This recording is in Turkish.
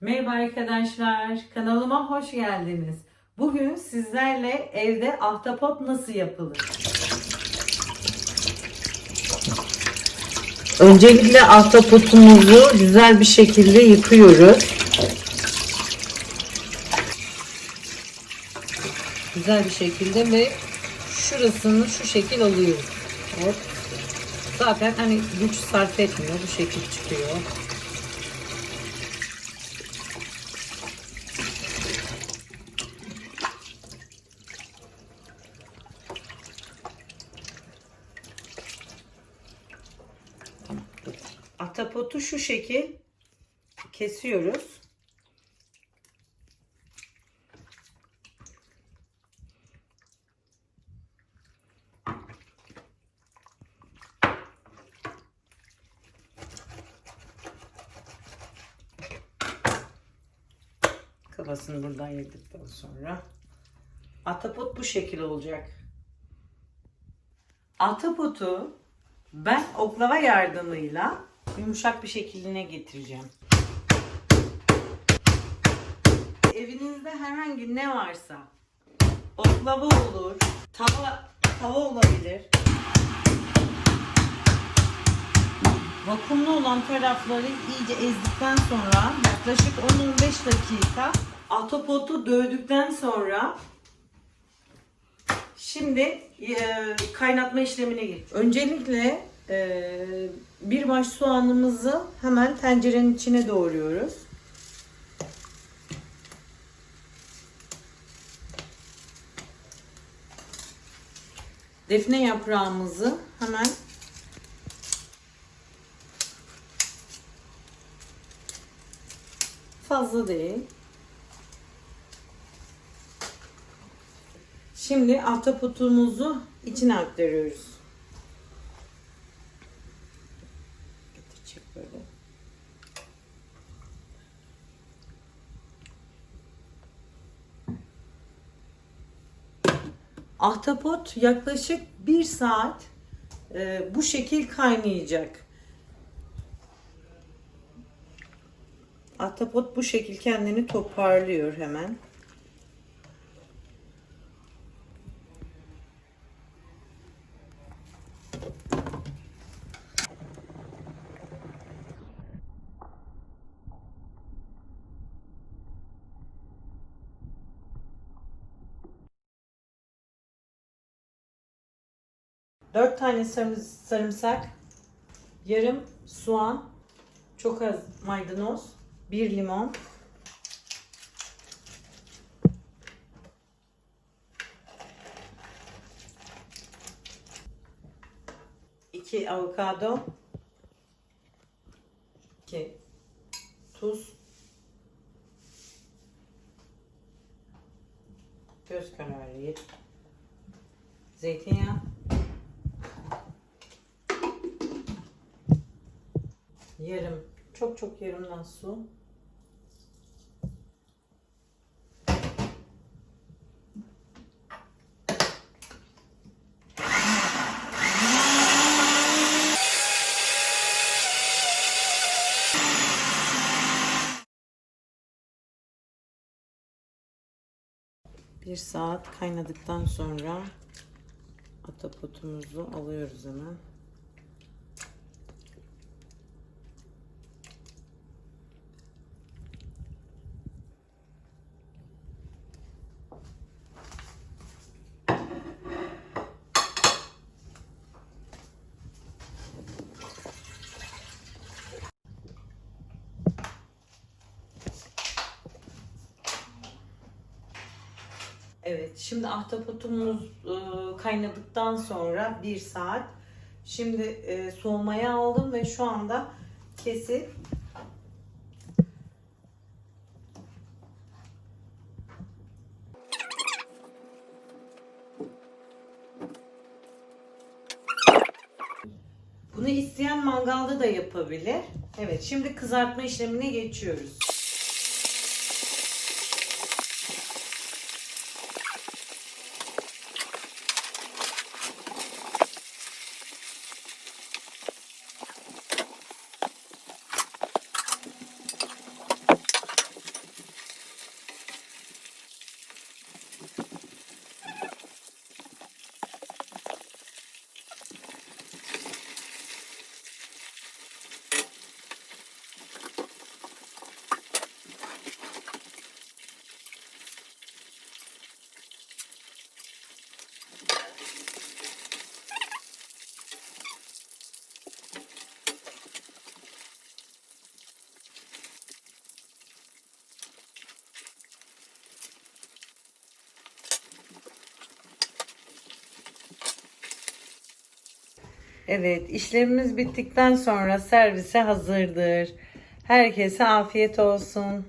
Merhaba arkadaşlar, kanalıma hoş geldiniz. Bugün sizlerle evde ahtapot nasıl yapılır? Öncelikle ahtapotumuzu güzel bir şekilde yıkıyoruz. Güzel bir şekilde ve şurasını şu şekil alıyoruz. Hop. Zaten hani güç sarf etmiyor, bu şekil çıkıyor. Atapotu şu şekil kesiyoruz. Kafasını buradan yedikten sonra Atapot bu şekil olacak. Atapotu ben oklava yardımıyla yumuşak bir şekline getireceğim. Evinizde herhangi ne varsa oklava olur, tava tava olabilir. Vakumlu olan tarafları iyice ezdikten sonra yaklaşık 10-15 dakika atapotu dövdükten sonra Şimdi e, kaynatma işlemine geç. Öncelikle bir baş soğanımızı hemen tencerenin içine doğruyoruz. Defne yaprağımızı hemen fazla değil. Şimdi ahtapotumuzu içine aktarıyoruz. Getirecek böyle. Ahtapot yaklaşık bir saat e, bu şekil kaynayacak. Ahtapot bu şekil kendini toparlıyor hemen. Dört tane sarı- sarımsak, yarım soğan, çok az maydanoz, bir limon, iki avokado, iki tuz, göz kararı, zeytinyağı, Yarım. Çok çok yarımdan su. Bir saat kaynadıktan sonra atapotumuzu alıyoruz hemen. Evet, şimdi ahtapotumuz e, kaynadıktan sonra bir saat. Şimdi e, soğumaya aldım ve şu anda kesip Bunu isteyen mangalda da yapabilir. Evet, şimdi kızartma işlemine geçiyoruz. Evet, işlemimiz bittikten sonra servise hazırdır. Herkese afiyet olsun.